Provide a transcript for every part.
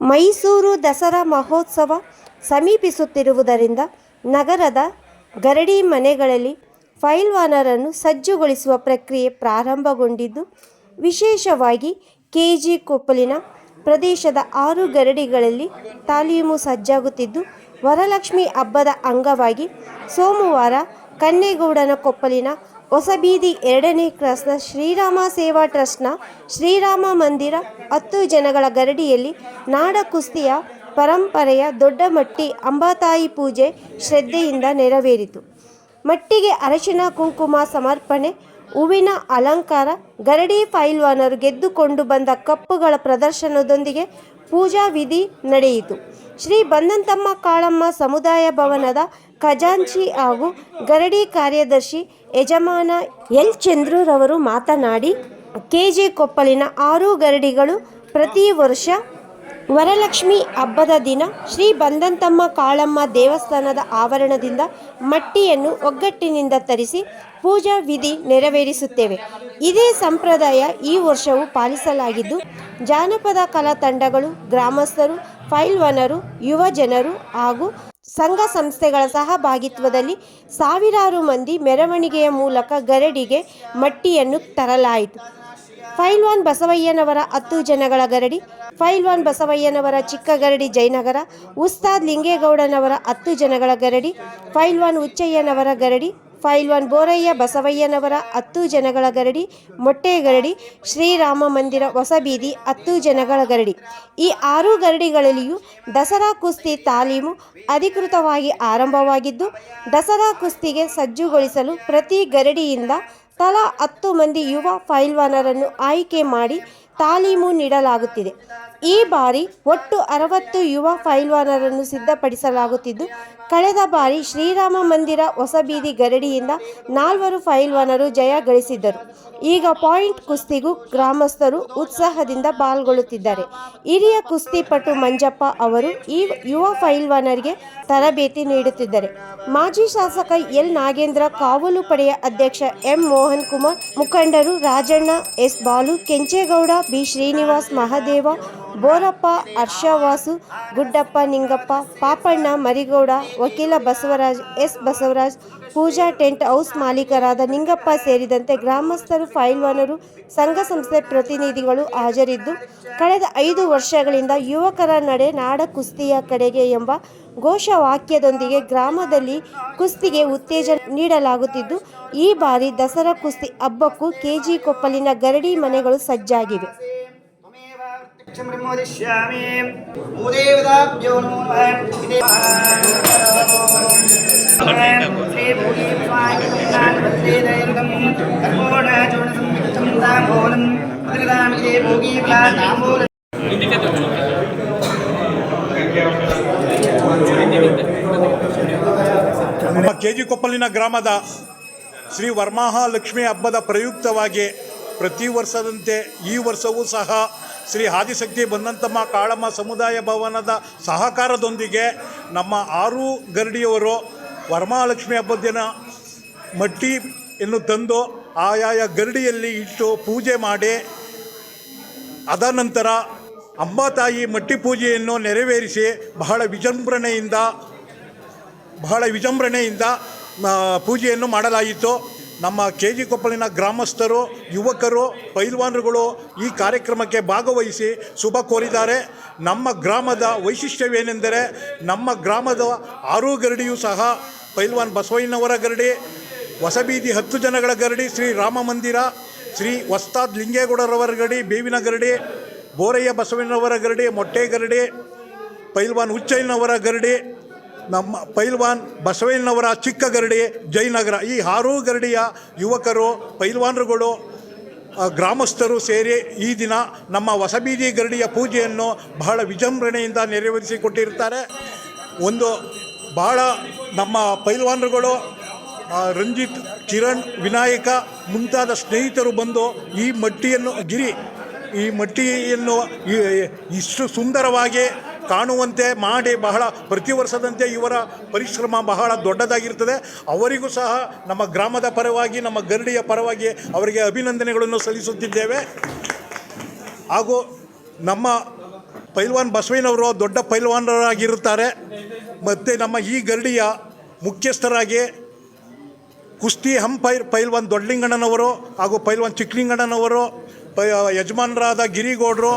ಮೈಸೂರು ದಸರಾ ಮಹೋತ್ಸವ ಸಮೀಪಿಸುತ್ತಿರುವುದರಿಂದ ನಗರದ ಗರಡಿ ಮನೆಗಳಲ್ಲಿ ಫೈಲ್ವಾನರನ್ನು ಸಜ್ಜುಗೊಳಿಸುವ ಪ್ರಕ್ರಿಯೆ ಪ್ರಾರಂಭಗೊಂಡಿದ್ದು, ವಿಶೇಷವಾಗಿ ಕೆ ಜಿ ಕೊಪ್ಪಲಿನ ಪ್ರದೇಶದ ಆರು ಗರಡಿಗಳಲ್ಲಿ ತಾಲೀಮು ಸಜ್ಜಾಗುತ್ತಿದ್ದು, ವರಲಕ್ಷ್ಮಿ ಹಬ್ಬದ ಅಂಗವಾಗಿ ಸೋಮವಾರ ಕನ್ನೇಗೌಡನ ಕೊಪ್ಪಲಿನ ಹೊಸಬೀದಿ ಎರಡನೇ ಕ್ರಾಸ್ನ ಶ್ರೀರಾಮ ಸೇವಾ ಟ್ರಸ್ಟ್ನ ಶ್ರೀರಾಮ ಮಂದಿರ ಹತ್ತು ಜನಗಳ ಗರಡಿಯಲ್ಲಿ ನಾಡ ಕುಸ್ತಿಯ ಪರಂಪರೆಯ ದೊಡ್ಡ ಮಟ್ಟಿ ಅಂಬಾತಾಯಿ ಪೂಜೆ ಶ್ರದ್ಧೆಯಿಂದ ನೆರವೇರಿತು. ಮಟ್ಟಿಗೆ ಅರಶಿನ ಕುಂಕುಮ ಸಮರ್ಪಣೆ, ಹೂವಿನ ಅಲಂಕಾರ, ಗರಡಿ ಫೈಲ್ವಾನರು ಗೆದ್ದುಕೊಂಡು ಬಂದ ಕಪ್ಪುಗಳ ಪ್ರದರ್ಶನದೊಂದಿಗೆ ಪೂಜಾ ವಿಧಿ ನಡೆಯಿತು. ಶ್ರೀ ಬಂದಂತಮ್ಮ ಕಾಳಮ್ಮ ಸಮುದಾಯ ಭವನದ ಖಜಾಂಚಿ ಹಾಗೂ ಗರಡಿ ಕಾರ್ಯದರ್ಶಿ ಯಜಮಾನ ಎಲ್ ಚಂದ್ರರವರು ಮಾತನಾಡಿ, ಕೆಜೆ ಕೊಪ್ಪಲಿನ ಆರು ಗರಡಿಗಳು ಪ್ರತಿ ವರ್ಷ ವರಲಕ್ಷ್ಮಿ ಹಬ್ಬದ ದಿನ ಶ್ರೀ ಬಂದಂತಮ್ಮ ಕಾಳಮ್ಮ ದೇವಸ್ಥಾನದ ಆವರಣದಿಂದ ಮಟ್ಟಿಯನ್ನು ಒಗ್ಗಟ್ಟಿನಿಂದ ತರಿಸಿ ಪೂಜಾ ವಿಧಿ ನೆರವೇರಿಸುತ್ತೇವೆ. ಇದೇ ಸಂಪ್ರದಾಯ ಈ ವರ್ಷವೂ ಪಾಲಿಸಲಾಗಿದ್ದು, ಜಾನಪದ ಕಲಾ ತಂಡಗಳು ಗ್ರಾಮಸ್ಥರು, ಫೈಲ್ವನರು ಯುವ ಜನರು ಹಾಗೂ ಸಂಘ ಸಂಸ್ಥೆಗಳ ಸಹಭಾಗಿತ್ವದಲ್ಲಿ ಸಾವಿರಾರು ಮಂದಿ ಮೆರವಣಿಗೆಯ ಮೂಲಕ ಗರಡಿಗೆ ಮಟ್ಟಿಯನ್ನು ತರಲಾಯಿತು. ಫೈಲ್ವಾನ್ ಬಸವಯ್ಯನವರ ಹತ್ತು ಜನಗಳ ಗರಡಿ ಫೈಲ್ವಾನ್ ಬಸವಯ್ಯನವರ ಚಿಕ್ಕ ಗರಡಿ ಜಯನಗರ, ಉಸ್ತಾದ್ ಲಿಂಗೇಗೌಡನವರ ಹತ್ತು ಜನಗಳ ಗರಡಿ ಫೈಲ್ವಾನ್ ಉಚ್ಚಯ್ಯನವರ ಗರಡಿ ಫೈಲ್ವಾನ್ ಬೋರಯ್ಯ ಬಸವಯ್ಯನವರ ಹತ್ತು ಜನಗಳ ಗರಡಿ ಮೊಟ್ಟೆ ಗರಡಿ ಶ್ರೀರಾಮ ಮಂದಿರ ಹೊಸಬೀದಿ ಹತ್ತು ಜನಗಳ ಗರಡಿ ಈ ಆರು ಗರಡಿಗಳಲ್ಲಿಯೂ ದಸರಾ ಕುಸ್ತಿ ತಾಲೀಮು ಅಧಿಕೃತವಾಗಿ ಆರಂಭವಾಗಿದ್ದು, ದಸರಾ ಕುಸ್ತಿಗೆ ಸಜ್ಜುಗೊಳಿಸಲು ಪ್ರತಿ ಗರಡಿಯಿಂದ ತಲಾ ಹತ್ತು ಮಂದಿ ಯುವ ಫೈಲ್ವಾನರನ್ನು ಆಯ್ಕೆ ಮಾಡಿ ತಾಲೀಮು ನೀಡಲಾಗುತ್ತಿದೆ. ಈ ಬಾರಿ ಒಟ್ಟು ಅರವತ್ತು ಯುವ ಫೈಲ್ವಾನರನ್ನು ಸಿದ್ಧಪಡಿಸಲಾಗುತ್ತಿದ್ದು ಕಳೆದ ಬಾರಿ ಶ್ರೀರಾಮ ಮಂದಿರ ಹೊಸಬೀದಿ ಗರಡಿಯಿಂದ ನಾಲ್ವರು ಫೈಲ್ವಾನರು ಜಯ ಗಳಿಸಿದ್ದರು. ಈಗ ಪಾಯಿಂಟ್ ಕುಸ್ತಿಗೂ ಗ್ರಾಮಸ್ಥರು ಉತ್ಸಾಹದಿಂದ ಪಾಲ್ಗೊಳ್ಳುತ್ತಿದ್ದಾರೆ. ಹಿರಿಯ ಕುಸ್ತಿಪಟು ಮಂಜಪ್ಪ ಅವರು ಈ ಯುವ ಫೈಲ್ವಾನರ್ಗೆ ತರಬೇತಿ ನೀಡುತ್ತಿದ್ದಾರೆ. ಮಾಜಿ ಶಾಸಕ ಎಲ್ ನಾಗೇಂದ್ರ, ಕಾವಲು ಪಡೆಯ ಅಧ್ಯಕ್ಷ ಎಂ ಮೋಹನ್ ಕುಮಾರ್, ಮುಖಂಡರು ರಾಜಣ್ಣ, ಎಸ್ ಬಾಲು, ಕೆಂಚೇಗೌಡ, ಬಿ ಶ್ರೀನಿವಾಸ್ ಮಹದೇವ ಬೋರಪ್ಪ, ಹರ್ಷವಾಸು, ಗುಡ್ಡಪ್ಪ, ನಿಂಗಪ್ಪ, ಪಾಪಣ್ಣ, ಮರಿಗೌಡ, ವಕೀಲ Basavaraj, S Basavaraj, Pooja tent house ಮಾಲೀಕರಾದ Ningappa ಸೇರಿದಂತೆ ಗ್ರಾಮಸ್ಥರು, ಫೈಲ್ವಾನರು, ಸಂಘ ಸಂಸ್ಥೆ ಪ್ರತಿನಿಧಿಗಳು ಹಾಜರಿದ್ದು, ಕಳೆದ ಐದು ವರ್ಷಗಳಿಂದ ಯುವಕರ ನಡೆ ನಾಡ ಕುಸ್ತಿಯ ಕಡೆಗೆ ಎಂಬ ಘೋಷವಾಕ್ಯದೊಂದಿಗೆ ಗ್ರಾಮದಲ್ಲಿ ಕುಸ್ತಿಗೆ ಉತ್ತೇಜನ ನೀಡಲಾಗುತ್ತಿದ್ದು, ಈ ಬಾರಿ ದಸರಾ ಕುಸ್ತಿ ಹಬ್ಬಕ್ಕೂ ಕೆಜಿ ಕೊಪ್ಪಲಿನ ಗರಡಿ ಮನೆಗಳು ಸಜ್ಜಾಗಿವೆ. ब्रह्मोदिष्यामि भूदेवताभ्यो नमो नमः इति श्रीभूगीप्स्वाङ्गुणान् कर्पोणचूर्णसंयुक्तं ताम्बूलं मुद्रितामिते भोगीप्ला ताम्बूलं ನಮ್ಮ ಕೆ ಜಿ ಕೊಪ್ಪಲಿನ ಗ್ರಾಮದ ಶ್ರೀ ವರಮಹಾಲಕ್ಷ್ಮಿ ಹಬ್ಬದ ಪ್ರಯುಕ್ತವಾಗಿ ಪ್ರತಿ ವರ್ಷದಂತೆ ಈ ವರ್ಷವೂ ಸಹ ಶ್ರೀ ಆದಿಶಕ್ತಿ ಬಂದಂತಮ್ಮ ಕಾಳಮ್ಮ ಸಮುದಾಯ ಭವನದ ಸಹಕಾರದೊಂದಿಗೆ ನಮ್ಮ ಆರು ಗರಡಿಯವರು ವರಮಹಾಲಕ್ಷ್ಮಿ ಹಬ್ಬದ ದಿನ ಮಟ್ಟಿಯನ್ನು ತಂದು ಆಯಾಯ ಗರಡಿಯಲ್ಲಿ ಇಟ್ಟು ಪೂಜೆ ಮಾಡಿ ಅದ ನಂತರ ಅಂಬಾತಾಯಿ ಮಟ್ಟಿ ಪೂಜೆಯನ್ನು ನೆರವೇರಿಸಿ ಬಹಳ ವಿಜೃಂಭಣೆಯಿಂದ ಬಹಳ ವಿಜೃಂಭಣೆಯಿಂದ ಪೂಜೆಯನ್ನು ಮಾಡಲಾಯಿತು. ನಮ್ಮ ಕೆ ಜಿ ಕೊಪ್ಪಳಿನ ಗ್ರಾಮಸ್ಥರು, ಯುವಕರು, ಪೈಲ್ವಾನರುಗಳು ಈ ಕಾರ್ಯಕ್ರಮಕ್ಕೆ ಭಾಗವಹಿಸಿ ಶುಭ ಕೋರಿದ್ದಾರೆ. ನಮ್ಮ ಗ್ರಾಮದ ವೈಶಿಷ್ಟ್ಯವೇನೆಂದರೆ ನಮ್ಮ ಗ್ರಾಮದ ಆರು ಗರಡಿಯೂ ಸಹ ಪೈಲ್ವಾನ್ ಬಸವಯ್ಯನವರ ಗರಡಿ, ಹೊಸಬೀದಿ ಹತ್ತು ಜನಗಳ ಗರಡಿ, ಶ್ರೀ ರಾಮ ಮಂದಿರ, ಶ್ರೀ ವಸ್ತಾದ್ ಲಿಂಗೇಗೌಡರವರ ಗರಡಿ, ಬೇವಿನ ಗರಡಿ, ಬೋರಯ್ಯ ಬಸವಣ್ಣನವರ ಗರಡಿ, ಮೊಟ್ಟೆ ಗರಡಿ, ಪೈಲ್ವಾನ್ ಹುಚ್ಚಯ್ಯನವರ ಗರಡಿ ನಮ್ಮ ಪೈಲ್ವಾನ್ ಬಸವಣ್ಣನವರ ಚಿಕ್ಕ ಗರಡಿ ಜಯನಗರ. ಈ ಹಾರೋ ಗರಡಿಯ ಯುವಕರು, ಪೈಲ್ವಾನರುಗಳು ಗ್ರಾಮಸ್ಥರು ಸೇರಿ ಈ ದಿನ ನಮ್ಮ ಹೊಸಬೀದಿ ಗರಡಿಯ ಪೂಜೆಯನ್ನು ಬಹಳ ವಿಜೃಂಭಣೆಯಿಂದ ನೆರವೇರಿಸಿಕೊಟ್ಟಿರ್ತಾರೆ. ಒಂದು ಬಹಳ ನಮ್ಮ ಪೈಲ್ವಾನರುಗಳು ರಂಜಿತ್, ಕಿರಣ್, ವಿನಾಯಕ ಮುಂತಾದ ಸ್ನೇಹಿತರು ಬಂದು ಈ ಮಟ್ಟಿಯನ್ನು, ಗಿರಿ, ಈ ಮಟ್ಟಿಯನ್ನು ಇಷ್ಟು ಸುಂದರವಾಗಿ ಕಾಣುವಂತೆ ಮಾಡಿ ಬಹಳ ಪ್ರತಿ ವರ್ಷದಂತೆ ಇವರ ಪರಿಶ್ರಮ ಬಹಳ ದೊಡ್ಡದಾಗಿರ್ತದೆ. ಅವರಿಗೂ ಸಹ ನಮ್ಮ ಗ್ರಾಮದ ಪರವಾಗಿ, ನಮ್ಮ ಗರಡಿಯ ಪರವಾಗಿ ಅವರಿಗೆ ಅಭಿನಂದನೆಗಳನ್ನು ಸಲ್ಲಿಸುತ್ತಿದ್ದೇವೆ. ಹಾಗೂ ನಮ್ಮ ಪೈಲ್ವಾನ್ ಬಸವಯ್ಯನವರು ದೊಡ್ಡ ಪೈಲ್ವಾನರಾಗಿರುತ್ತಾರೆ. ಮತ್ತು ನಮ್ಮ ಈ ಗರಡಿಯ ಮುಖ್ಯಸ್ಥರಾಗಿ ಕುಸ್ತಿ ಹಂಪೈರ್ ಪೈಲ್ವಾನ್ ದೊಡ್ಡಲಿಂಗಣ್ಣನವರು ಹಾಗೂ ಪೈಲ್ವಾನ್ ಚಿಕ್ಕಲಿಂಗಣ್ಣನವರು ಯಜಮಾನರಾದ ಗಿರಿಗೌಡರು,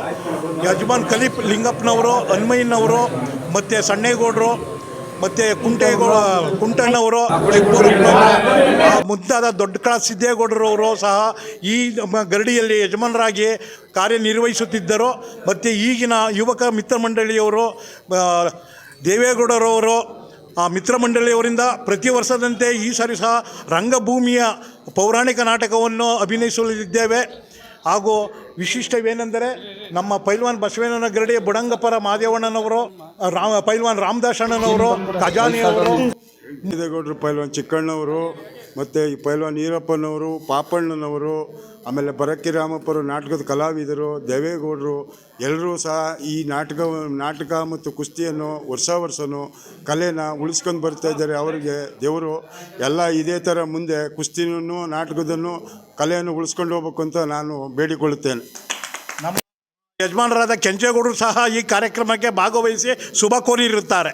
ಯಜಮಾನ್ ಕಲೀಪ್ ಲಿಂಗಪ್ಪನವರು, ಹನುಮಯ್ಯನವರು, ಮತ್ತು ಸಣ್ಣೇಗೌಡರು, ಮತ್ತು ಕುಂಟೇಗೌಡ ಕುಂಟಣ್ಣವರು ಮುಂತಾದ ದೊಡ್ಡ ಕಳ ಸಿದ್ದೇಗೌಡರವರು ಸಹ ಈ ಗರಡಿಯಲ್ಲಿ ಯಜಮಾನರಾಗಿ ಕಾರ್ಯನಿರ್ವಹಿಸುತ್ತಿದ್ದರು. ಮತ್ತು ಈಗಿನ ಯುವಕ ಮಿತ್ರ ಮಂಡಳಿಯವರು ದೇವೇಗೌಡರವರು, ಆ, ಮಿತ್ರ ಮಂಡಳಿಯವರಿಂದ ಪ್ರತಿ ವರ್ಷದಂತೆ ಈ ಸಾರಿ ಸಹ ರಂಗಭೂಮಿಯ ಪೌರಾಣಿಕ ನಾಟಕವನ್ನು ಅಭಿನಯಿಸಲಿದ್ದೇವೆ. ಹಾಗೂ ವಿಶಿಷ್ಟವೇನೆಂದರೆ ನಮ್ಮ ಪೈಲ್ವಾನ್ ಬಸವೇನನ ಗರಡಿ ಬುಡಂಗಪರ ಮಾದೇವಣ್ಣನವರು ರಾಮ ಪೈಲ್ವಾನ್ ರಾಮದಾಸಣ್ಣನವರು ಖಜಾನಿಯವರು. ಪೈಲ್ವಾನ್ ಚಿಕ್ಕಣ್ಣವರು ಮತ್ತು ಈ ಪೈಲ್ವಾನ್ ಈರಪ್ಪನವರು, ಪಾಪಣ್ಣನವರು, ಆಮೇಲೆ ಬರಕ್ಕಿ ರಾಮಪ್ಪರು ನಾಟಕದ ಕಲಾವಿದರು, ದೇವೇಗೌಡರು, ಎಲ್ಲರೂ ಸಹ ಈ ನಾಟಕ ನಾಟಕ ಮತ್ತು ಕುಸ್ತಿಯನ್ನು ವರ್ಷ ವರ್ಷವೂ ಕಲೆನ ಉಳಿಸ್ಕೊಂಡು ಬರ್ತಾ ಇದ್ದಾರೆ. ಅವರಿಗೆ ದೇವರು ಎಲ್ಲ ಇದೇ ಥರ ಮುಂದೆ ಕುಸ್ತಿನೂ ನಾಟಕದನ್ನು ಕಲೆಯನ್ನು ಉಳಿಸ್ಕೊಂಡು ಹೋಗ್ಬೇಕು ಅಂತ ನಾನು ಬೇಡಿಕೊಳ್ಳುತ್ತೇನೆ. ನಮ್ಮ ಯಜಮಾನರಾದ ಕೆಂಚೇಗೌಡರು ಸಹ ಈ ಕಾರ್ಯಕ್ರಮಕ್ಕೆ ಭಾಗವಹಿಸಿ ಶುಭ ಕೋರಿರುತ್ತಾರೆ.